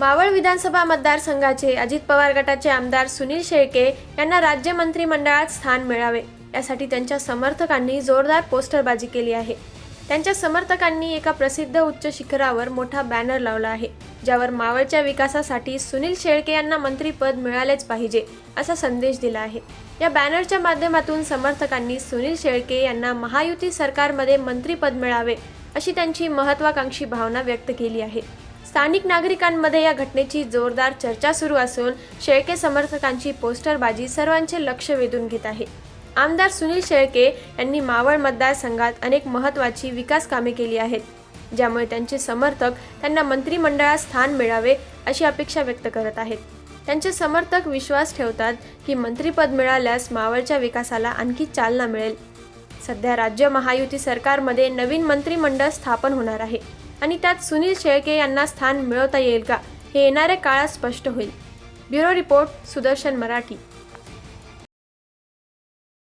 मावळ विधानसभा मतदारसंघाचे अजित पवार गटाचे आमदार सुनील शेळके यांना राज्य मंत्रिमंडळात स्थान मिळावे. यासाठी त्यांच्या समर्थकांनी जोरदार पोस्टरबाजी केली आहे. त्यांच्या समर्थकांनी एका प्रसिद्ध उच्च शिखरावर मोठा बॅनर लावला आहे ज्यावर मावळच्या विकासासाठी सुनील शेळके यांना मंत्रीपद मिळालेच पाहिजे असा संदेश दिला आहे. या बॅनरच्या माध्यमातून समर्थकांनी सुनील शेळके यांना महायुती सरकारमध्ये मंत्रीपद मिळावे अशी त्यांची महत्वाकांक्षी भावना व्यक्त केली आहे. स्थानिक नागरिकांमध्ये या घटनेची जोरदार चर्चा सुरू असून शेळके समर्थकांची पोस्टरबाजी सर्वांचे लक्ष वेधून घेत आहे. आमदार सुनील शेळके यांनी मावळ मतदारसंघात अनेक महत्त्वाची विकास कामे केली आहेत. ज्यामुळे त्यांचे समर्थक त्यांना मंत्रिमंडळात स्थान मिळावे अशी अपेक्षा व्यक्त करत आहेत. त्यांचे समर्थक विश्वास ठेवतात की मंत्रिपद मिळाल्यास मावळच्या विकासाला आणखी चालना मिळेल. सध्या राज्य महायुती सरकारमध्ये नवीन मंत्रिमंडळ स्थापन होणार आहे. आणि त्यात सुनील शेळके यांना स्थान मिळवता येईल का हे येणाऱ्या काळात स्पष्ट होईल. Bureau report Sudarshan Marathi.